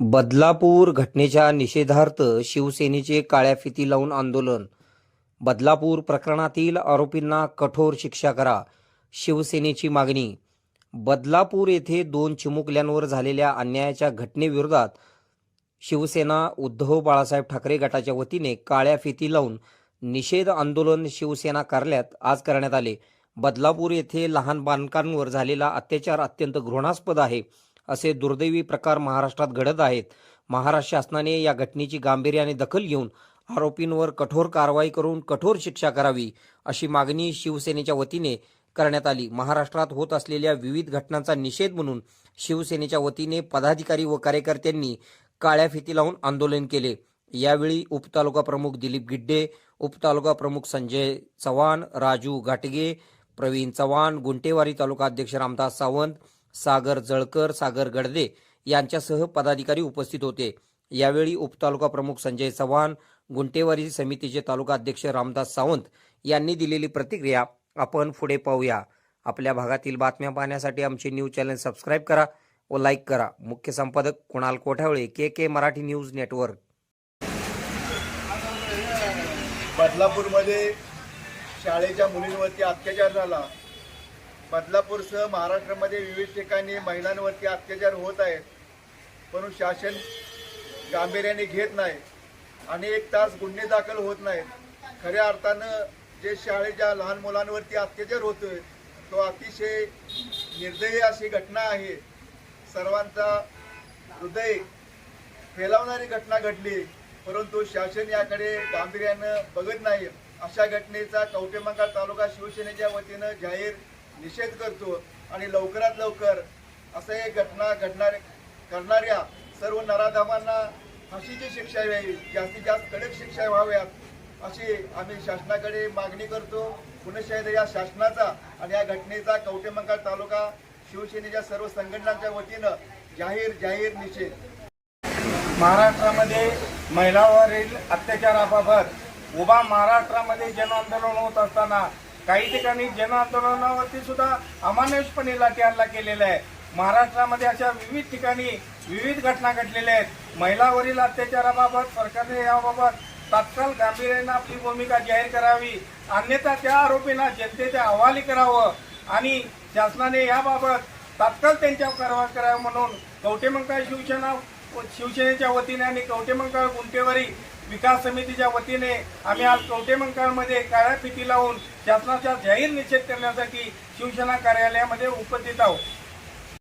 बदलापूर घटनेच्या निषेधार्थ शिवसेनेचे काळ्या फिती लावून आंदोलन. बदलापूर प्रकरणातील आरोपींना कठोर शिक्षा करा शिवसेनेची मागणी. बदलापूर येथे दोन चिमुकल्यांवर झालेल्या अन्यायाच्या घटनेविरोधात शिवसेना उद्धव बाळासाहेब ठाकरे गटाच्या वतीने काळ्या फिती लावून निषेध आंदोलन शिवसेना कार्यालयात आज करण्यात आले. बदलापूर येथे लहान बालकांवर झालेला अत्याचार अत्यंत घृणास्पद आहे. असे दुर्दैवी प्रकार महाराष्ट्रात घडत आहेत. महाराष्ट्र शासनाने या घटनेची गांभीर्याने दखल घेऊन आरोपींवर कठोर कारवाई करून कठोर शिक्षा करावी अशी मागणी शिवसेनेच्या वतीने करण्यात आली. महाराष्ट्रात होत असलेल्या विविध घटनांचा निषेध म्हणून शिवसेनेच्या वतीने पदाधिकारी व कार्यकर्त्यांनी काळ्या फिती लावून आंदोलन केले. यावेळी उपतालुका प्रमुख दिलीप गिड्डे उपतालुका प्रमुख संजय चव्हाण राजू घाटगे प्रवीण चव्हाण गुंटेवारी तालुका अध्यक्ष रामदास सावंत सागर जळकर सागर गडदे यांच्यासह पदाधिकारी उपस्थित होते. यावेळी उपतालुका प्रमुख संजय चव्हाण गुंटेवारी समितीचे तालुका अध्यक्ष रामदास सावंत यांनी दिलेली प्रतिक्रिया आपण पुढे पाहूया. आपल्या भागातील बातम्या पाहण्यासाठी आमचे न्यूज चॅनल सबस्क्राईब करा व लाईक करा. मुख्य संपादक Kunal Kothavale K K Marathi news network. बदलापूरमध्ये शाळेच्या मुलींवरती अत्याचार झाला. बदलापूरसह महाराष्ट्रामध्ये विविध ठिकाणी महिलांवरती अत्याचार होत आहेत. परंतु शासन गांभीर्याने घेत नाही. आणि एक तास गुन्हे दाखल होत नाहीत. खऱ्या अर्थानं जे शाळेच्या लहान मुलांवरती अत्याचार होतोय तो अतिशय निर्दयी अशी घटना आहे. सर्वांचा हृदय फेलावणारी घटना घडली परंतु शासन याकडे गांभीर्यानं बघत नाही. अशा घटनेचा कवटेमंगळ तालुका शिवसेनेच्या वतीनं जाहीर निषेध करतो आणि लवकरात लवकर असं हे घटना घडणार करणाऱ्या सर्व नराधमांना फाशीची शिक्षा व्हावी जास्तीत जास्त कडक शिक्षा व्हाव्यात अशी आम्ही शासनाकडे मागणी करतो. पुनश्च या शासनाचा आणि या घटनेचा कवटेमंगळ तालुका शिवसेनेच्या सर्व संघटनांच्या वतीनं जाहीर जाहीर निषेध. महाराष्ट्रामध्ये महिलांवरील अत्याचाराबाबत उभा महाराष्ट्रामध्ये जन आंदोलन होत असताना काही ठिकाणी जन आंदोलनावरती सुद्धा अमानुषपणे लाठीहल्ला केलेला आहे. महाराष्ट्रामध्ये अशा विविध ठिकाणी विविध घटना घडलेल्या आहेत. महिलावरील अत्याचाराबाबत सरकारने याबाबत तात्काळ गांभीर्यानं आपली भूमिका जाहीर करावी. अन्यथा त्या आरोपींना जनतेच्या हवाली करावं आणि शासनाने याबाबत तात्काळ त्यांच्यावर कारवाई करावी म्हणून कवटेमंकाळ शिवसेना शिवसेनेच्या वतीने आणि कवटेमंकाळ गुंटेवारी विकास समितीच्या वतीने आम्ही आज कवटेमंकाळमध्ये काळ्या फिती लावून शासनाचा जाहीर निषेध करण्यासाठी शिवसेना कार्यालयामध्ये उपस्थित आहोत.